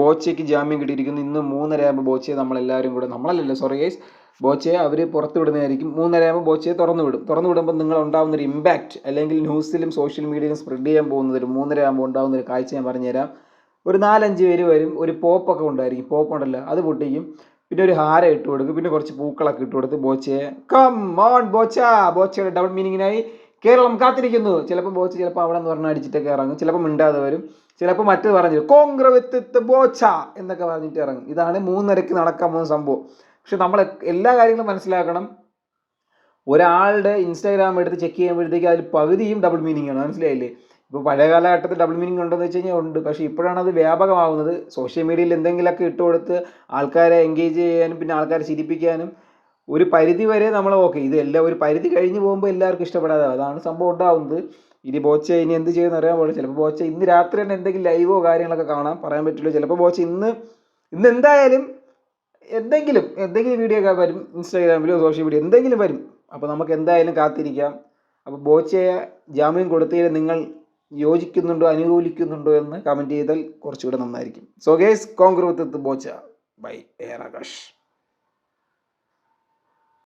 ബോച്ചയ്ക്ക് ജാമ്യം കിട്ടിയിരിക്കുന്നു. ഇന്ന് മൂന്നരയാകുമ്പോൾ ബോച്ചയെ നമ്മളെല്ലാവരും കൂടെ നമ്മളല്ലല്ലോ സോറി ഗൈസ് ബോച്ചയെ അവർ പുറത്തു വിടുന്നതായിരിക്കും. മൂന്നരയാകുമ്പോൾ ബോച്ചയെ തുറന്നു വിടും. തുറന്നു വിടുമ്പോൾ നിങ്ങൾ ഉണ്ടാകുന്ന ഒരു ഇമ്പാക്റ്റ് അല്ലെങ്കിൽ ന്യൂസിലും സോഷ്യൽ മീഡിയയിലും സ്പ്രെഡ് ചെയ്യാൻ പോകുന്നത് ഒരു മൂന്നരയാകുമ്പോൾ ഉണ്ടാകുന്ന ഒരു കാഴ്ച ഞാൻ പറഞ്ഞുതരാം. ഒരു നാലഞ്ച് പേര് വരും ഒരു പോപ്പൊക്കെ ഉണ്ടായിരിക്കും. പോപ്പ് ഉണ്ടല്ലോ അത് പൊട്ടിക്കും. പിന്നെ ഒരു ഹാരം ഇട്ട് കൊടുക്കും. പിന്നെ കുറച്ച് പൂക്കളൊക്കെ ഇട്ട് കൊടുത്ത് ബോച്ചയെ കം ഓൺ ബോച്ച! ബോച്ചയുടെ ഡബിൾ മീനിങ്ങിനായി കേരളം കാത്തിരിക്കുന്നു. ചിലപ്പോൾ ബോച്ച ചിലപ്പോൾ അവിടെ നിന്ന് പറഞ്ഞാൽ അടിച്ചിട്ടൊക്കെ ഇറങ്ങും. ചിലപ്പോൾ മിണ്ടാതെ വരും. ചിലപ്പോൾ മറ്റത് പറഞ്ഞു കോൺഗ്രവിത്ത് ബോച്ച എന്നൊക്കെ പറഞ്ഞിട്ട് ഇറങ്ങും. ഇതാണ് മൂന്നരക്ക് നടക്കാൻ പോകുന്ന സംഭവം. പക്ഷെ നമ്മൾ എല്ലാ കാര്യങ്ങളും മനസ്സിലാക്കണം. ഒരാളുടെ ഇൻസ്റ്റാഗ്രാം എടുത്ത് ചെക്ക് ചെയ്യുമ്പോഴത്തേക്ക് അതിൽ പകുതിയും ഡബിൾ മീനിങ് ആണ്. മനസ്സിലായില്ലേ? ഇപ്പോൾ പഴയ കാലഘട്ടത്തിൽ ഡബിൾ മീനിങ് ഉണ്ടെന്ന് വെച്ച് കഴിഞ്ഞാൽ ഉണ്ട്. പക്ഷേ ഇപ്പോഴാണ് അത് വ്യാപകമാവുന്നത്. സോഷ്യൽ മീഡിയയിൽ എന്തെങ്കിലുമൊക്കെ ഇട്ട് കൊടുത്ത് ആൾക്കാരെ എൻഗേജ് ചെയ്യാനും പിന്നെ ആൾക്കാരെ ചിരിപ്പിക്കാനും ഒരു പരിധി വരെ നമ്മൾ ഓക്കെ ഇതെല്ലാം ഒരു പരിധി കഴിഞ്ഞ് പോകുമ്പോൾ എല്ലാവർക്കും ഇഷ്ടപ്പെടാതെ അതാണ് സംഭവം ഉണ്ടാവുന്നത്. ഇനി ബോച്ച ഇനി എന്ത് ചെയ്യുമെന്ന് അറിയാൻ പാടില്ല. ചിലപ്പോൾ ബോച്ച ഇന്ന് രാത്രി തന്നെ എന്തെങ്കിലും ലൈവോ കാര്യങ്ങളൊക്കെ കാണാം പറയാൻ പറ്റില്ല. ചിലപ്പോൾ ബോച്ച ഇന്ന് ഇന്ന് എന്തായാലും എന്തെങ്കിലും എന്തെങ്കിലും വീഡിയോ ഒക്കെ വരും. ഇൻസ്റ്റാഗ്രാമിലോ സോഷ്യൽ മീഡിയ എന്തെങ്കിലും വരും. അപ്പോൾ നമുക്ക് എന്തായാലും കാത്തിരിക്കാം. അപ്പോൾ ബോച്ചയെ ജാമ്യം കൊടുത്തതിൽ നിങ്ങൾ യോജിക്കുന്നുണ്ടോ അനുകൂലിക്കുന്നുണ്ടോ എന്ന് കമന്റ് ചെയ്താൽ കുറച്ചുകൂടെ നന്നായിരിക്കും. So guys Congress Boche by A R Akash